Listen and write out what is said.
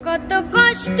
কত কষ্ট